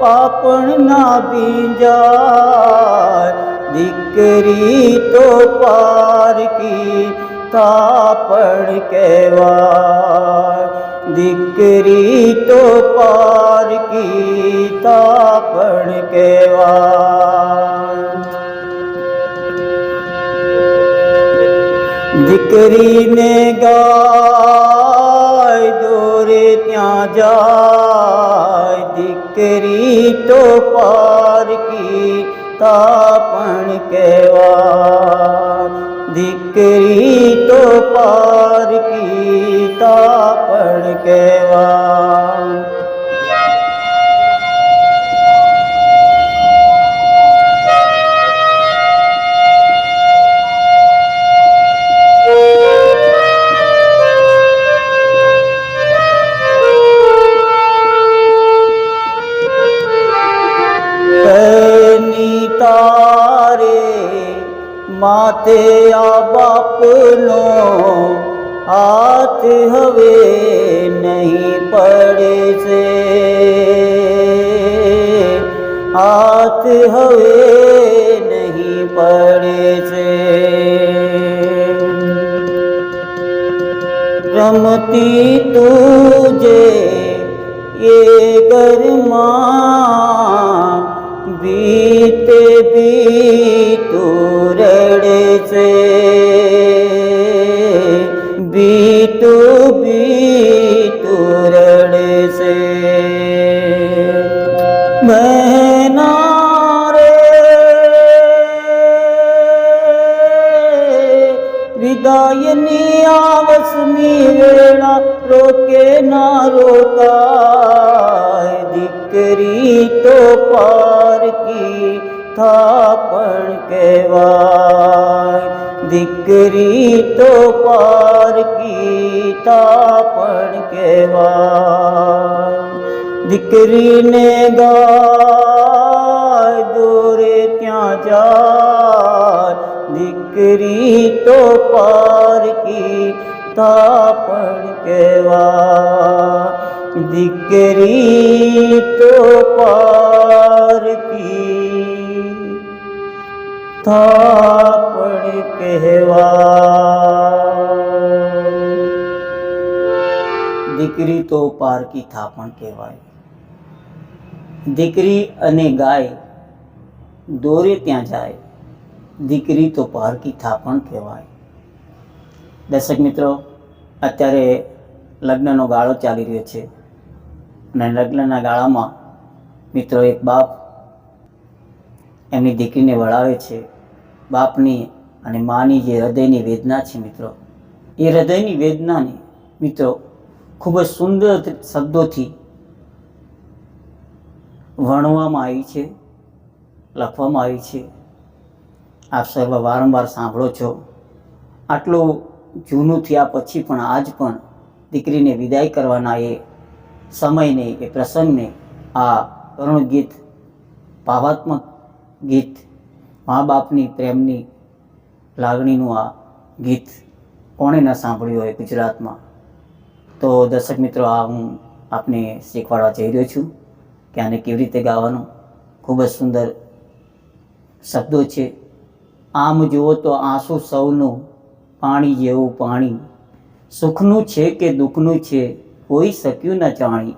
પાપણ ના બીજા દીકરી તો પારકી તાપણ કહેવાય. દીકરી તો પારકી તાપણ કહેવાય. દીકરીને ગાય દોરે ત્યાં જાય. દીકરી તો પારકી તાપણ કહેવા દીકરી તો પારકી તાપણ કહેવા તારે માથે આ બાપનો હાથ હવે નહીં પડે છે. હાથ હવે નહીં પડે છે. રમતી તુજે એ ઘરમાં બીતે બીતું રડે છે બીતું બીતું રડે છે બહેના રે વિદાયની આવસની વેળા રોકે ના રોકાય દીકરી થાપણ કહેવાય. દીકરી તો પારકી પણ કહેવાય. દીકરીને ગાય દોરે ત્યાં જાય. દીકરી તો પારકી પણ કહેવાય. દીકરી તો પારકી તાપણ કહેવા દીકરી તો પારકી થાપણ કહેવાય. દીકરી અને ગાય દોરે ત્યાં જાય. દીકરી તો પારકી થાપણ કહેવાય. દર્શક મિત્રો, અત્યારે લગ્નનો ગાળો ચાલી રહ્યો છે અને લગ્નના ગાળામાં મિત્રો એક બાપ એમની દીકરીને વળાવે છે. બાપની અને માની જે હૃદયની વેદના છે મિત્રો. એ હૃદયની વેદનાને મિત્રો ખૂબ જ સુંદર શબ્દોથી વર્ણવામાં આવી છે, લખવામાં આવી છે. આપ સર્વ વારંવાર સાંભળો છો. આટલું જૂનું થયા પછી પણ આજ પણ દીકરીને વિદાય કરવાના એ સમયને, એ પ્રસંગને આ કરુણ ગીત ભાવાત્મક ગીત મા બાપની પ્રેમની લાગણીનું આ ગીત કોણે ન સાંભળ્યું હોય ગુજરાતમાં? તો દર્શક મિત્રો, આ હું આપને શીખવાડવા જઈ રહ્યો છું કે આને કેવી રીતે ગાવાનું. ખૂબ જ સુંદર શબ્દો છે. આમ જુઓ તો આંસુ સૌનું પાણી જેવું પાણી. સુખનું છે કે દુઃખનું છે, કોઈ શક્યું ન જાણી.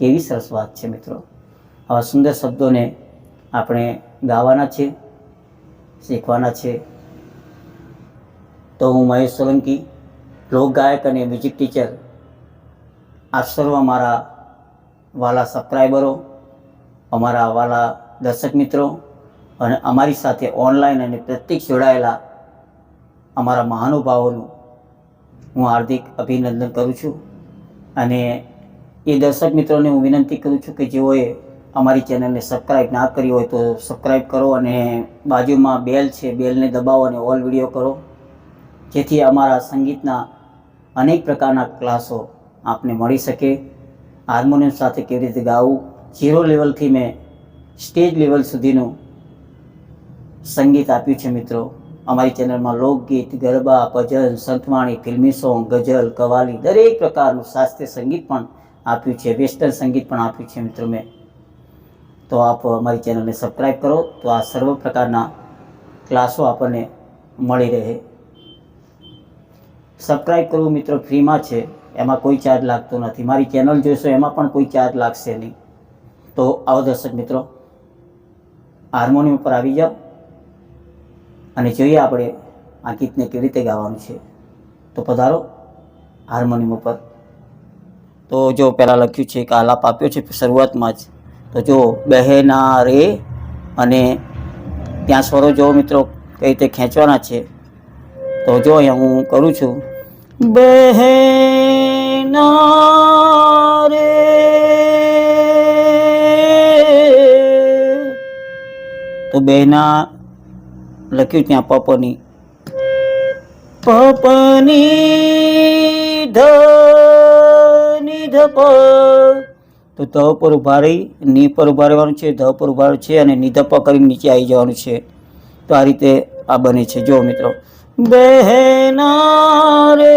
કેવી સરસ વાત છે મિત્રો. આવા સુંદર શબ્દોને આપણે ગાવાના છે, શીખવાના છે. તો હું મહેશ સોલંકી લોક ગાયક અને મ્યુઝિક ટીચર. આ સર્વ મારા વાલા સબસ્ક્રાઈબરો અમારા વાલા દર્શક મિત્રો અને અમારી સાથે ઓનલાઈન અને પ્રત્યક્ષ જોડાયેલા અમારા મહાનુભાવોનું હું હાર્દિક અભિનંદન કરું છું. અને એ દર્શક મિત્રોને હું વિનંતી કરું છું કે જેઓએ અમારી ચેનલને સબસ્ક્રાઈબ ના કરી હોય તો સબસ્ક્રાઈબ કરો અને બાજુમાં બેલ છે, બેલને દબાવો અને ઓલ વીડિયો કરો. જેથી અમારા સંગીતના અનેક પ્રકારના ક્લાસો આપને મળી શકે. હાર્મોનિયમ સાથે કેવી રીતે ગાવું? ઝીરો લેવલથી મેં સ્ટેજ લેવલ સુધીનું સંગીત આપ્યું છે મિત્રો. અમારી ચેનલમાં લોકગીત ગરબા, ભજન, સંતવાણી, ફિલ્મી સોંગ, ગઝલ, કવાલી દરેક પ્રકારનું શાસ્ત્રીય સંગીત પણ આપ્યું છે. વેસ્ટર્ન સંગીત પણ આપ્યું છે મિત્રો મેં. તો આપ અમારી ચેનલને સબસ્ક્રાઈબ કરો તો આ સર્વ પ્રકારના ક્લાસો આપણને મળી રહે. સબસ્ક્રાઈબ કરવું મિત્રો ફ્રીમાં છે, એમાં કોઈ ચાર્જ લાગતો નથી. મારી ચેનલ જોઈશો એમાં પણ કોઈ ચાર્જ લાગશે નહીં. તો આવો દર્શક મિત્રો, હાર્મોનિયમ ઉપર આવી જાઓ અને જોઈએ આપણે આ ગીતને કેવી રીતે ગાવાનું છે. તો પધારો હાર્મોનિયમ ઉપર. તો જો પહેલાં લખ્યું છે કે આલાપ આપ્યો છે, શરૂઆતમાં જ તો જો બહેના રે અને ત્યાં સ્વરો જો મિત્રો કઈ રીતે ખેંચવાના છે, તો જો અહીંયા હું કરું છું. બહેના રે તો બહેના લખ્યું ત્યાં પપની. પપની ધની ધપ તો ધ પર ઊભા રહી ની પર ઊભા છે ધ પર ઊભા છે અને નિધપ કરીને નીચે આવી જવાનું છે. તો આ રીતે આ બને છે. જો મિત્રો. બહેના રે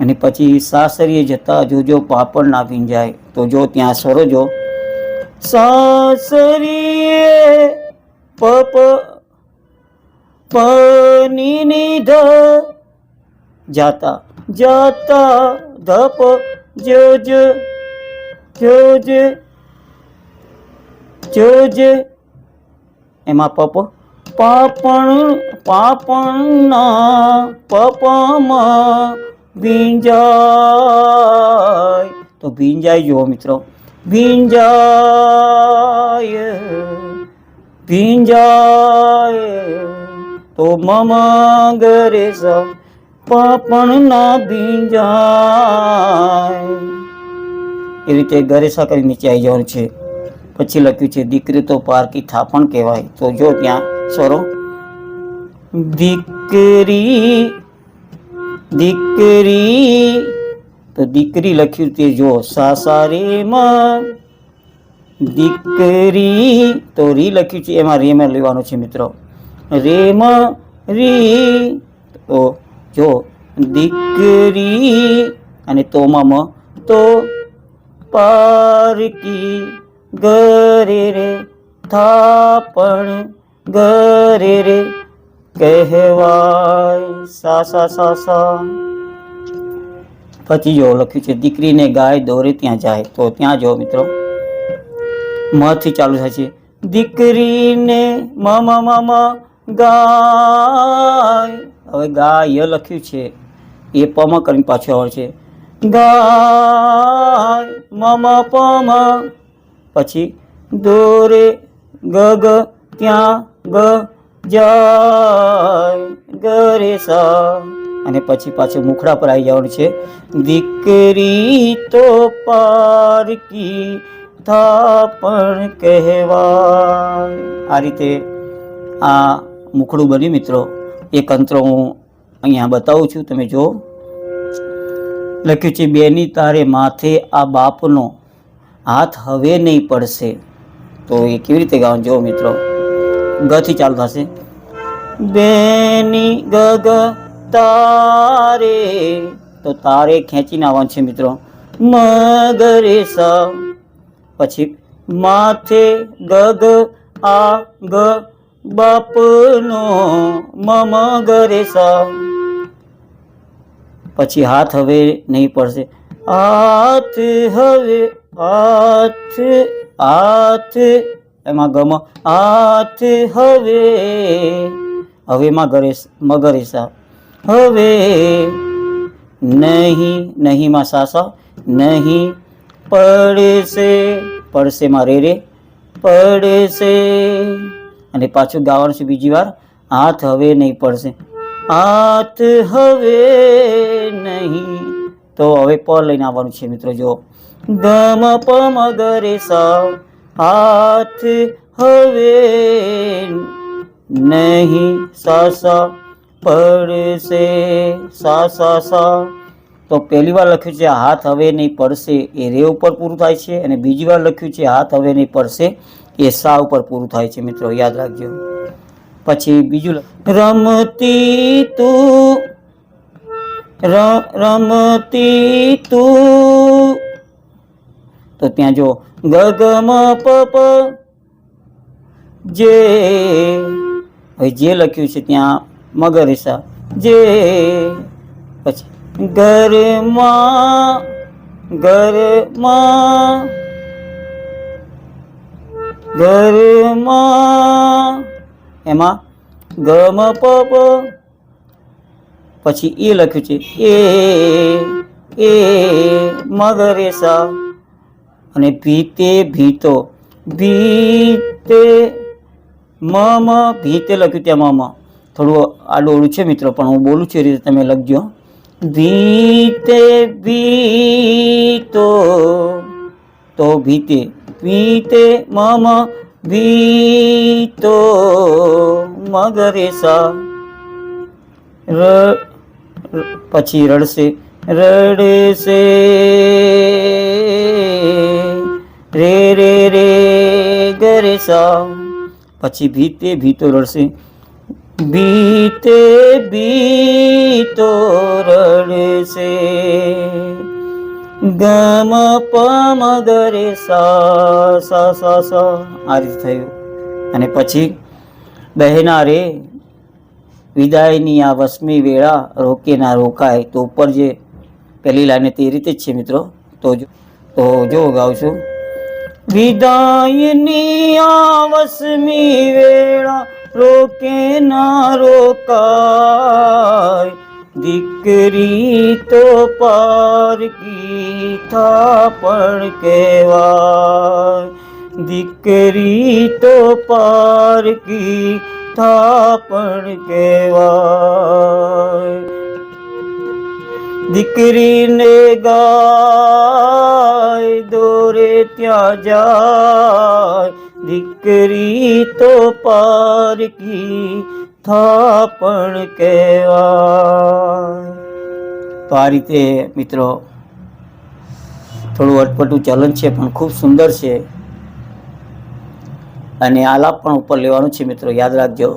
અને પછી સાસરીએ જતા જોજો પાપડ ના ભીંજાય તો જો ત્યાં સ્વરો જો. સાસરીએ પપ પની નિધ જાતા. જાતા ધપ, જોજ જોજ જોજ. એમાં પપ પાપણ, પાપણના પપમાં ભીંજાય. તો ભીંજાય જુઓ મિત્રો. ભીંજાય ભીંજાય. તો મમ ગરે સ પાપણ ના ભીંજાય એ રીતે ગરેસા કરી નીચે આવી જવાનું છે. પછી લખ્યું છે, દીકરી તો પારકી થાપણ કહેવાય. તો જો ત્યાં સ્વરો, દીકરી દીકરી. તો દીકરી લખ્યું તે જો સાસારેમાં, દીકરી. તો રી લખ્યું છે, એમાં રેમાં લેવાનું છે મિત્રો. રેમ રી, તો જો દીકરી અને તોમાં મ તો પારકી ગરે રે, થાપણ ગરે રે, કહેવાય સા સા સા સા. પછી જો લખ્યું છે, દીકરીને ગાય દોરે ત્યાં જાય. તો ત્યાં જો મિત્રો મથી ચાલુ થાય છે, દીકરીને મમ મમ ગાય હવે ગાય લખ્યું છે. એ પમ કરીને પાછું આવે છે. ગા મમ પમ પછી દોરે ગગ ત્યાં ગ જાય ગરે સા. અને પછી પાછું મુખડા પર આવી જવાનું છે. દીકરી તો પારકી થાપણ કહેવાય. આ રીતે આ મુખડું બન્યું મિત્રો. એક અંતરો હું અહીંયા બતાવું છું, તમે જો લખ્યું છે, બેની તારે માથે આ બાપનો હાથ હવે નહીં પડશે. તો એ કેવી રીતે ગાવાનું? જો મિત્રો. ગથી ચાલુ થશે. બેની ગગ તારે તો તારે ખેંચીને આવવાનું છે મિત્રો. મગરે સ. પછી, માથે ગગ આ ગ બાપનો મમ ગરે સ પછી હાથ હવે નહીં પડશે. હાથ હવે હાથ હાથ, એમાં ગમ. હાથ હવે હવેમાં ગરેશ મગરેસા. હવે નહીં નહીંમાં સાસા. નહીં, પડશે પડશેમાં રે રે, પડશે. અને પાછું ગાવાનું છે બીજી વાર. હાથ હવે નહીં પડશે. હાથ હવે નહીં. તો હવે પ લઈને આવવાનું છે મિત્રો જો ગમ પમ ગરે સા હાથ હવે નહીં. સા સા પડશે. સા સા સા. તો પહેલી વાર લખ્યું છે, હાથ હવે નહીં પડશે. એ રે ઉપર પૂરું થાય છે અને બીજી વાર લખ્યું છે, હાથ હવે નહીં પડશે. એ સા ઉપર પૂરું થાય છે મિત્રો, યાદ રાખજો. પછી બીજું રમતી તું રમતી તું. તો ત્યાં જો ગગમ પપ જે, હવે જે લખ્યું છે ત્યાં મગરેસા જે, પછી ઘરમાં ઘરમાં ઘરમાં એમાં ગમ પપ. પછી એ લખ્યું છે, એ એ મગરેસા અને ભીતે ભીતો, ભીતે, મમ ભીતે લખ્યું ત્યાં મમ થોડું આડોળું છે મિત્રો, પણ હું બોલું છું એ રીતે તમે લખજો. ભીતે ભીતો, તો ભીતે ભીતે મમ ભીતો મગરેસા પછી રડશે રડશે રે રે રે ગરે સા પછી ભીતે ભીતો રડશે ભીતે ભીતો રડશે ગમ પમ દરે સા સા સા આ રીતે થયું. અને પછી બહેના રે વિદાયની આ વસમી વેળા રોકે ના રોકાય તો ઉપર જે પહેલી લાઈને તે રીતે જ છે મિત્રો. તો જો તો જો છું. વિદાયની આ વસમી વેળા રોકે ના રોકાય દીકરી તો પારકી થાપણ કહેવાય. દીકરી તો પારકી થાપણ કહેવાય. દીકરીને ગાય દોરે ત્યાં જાય. દીકરી તો પારકી થાપણ કહેવાય. તો આ રીતે મિત્રો થોડું અટપટું ચલન છે, પણ ખૂબ સુંદર છે. અને આલાપ પણ ઉપર લેવાનું છે મિત્રો, યાદ રાખજો.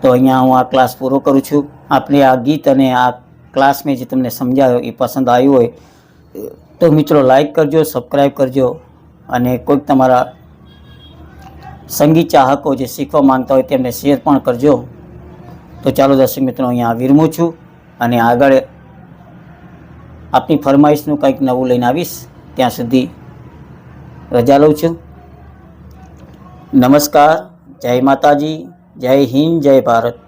તો અહીંયા હું આ ક્લાસ પૂરો કરું છું. આપણે આ ગીત અને આ ક્લાસ મેં જે તમને સમજાયો એ પસંદ આવ્યું હોય, તો મિત્રો લાઈક કરજો સબસ્ક્રાઈબ કરજો અને કોઈક તમારા સંગીત ચાહકો જે શીખવા માંગતા હોય તેમને શેર પણ કરજો. તો ચાલો દર્શક મિત્રો, અહીંયા વિરમું છું અને આગળ આપની ફરમાઈશનું કંઈક નવું લઈને આવીશ. ત્યાં સુધી રજા લઉં છું. નમસ્કાર. જય માતાજી. જય હિન્દ. જય ભારત.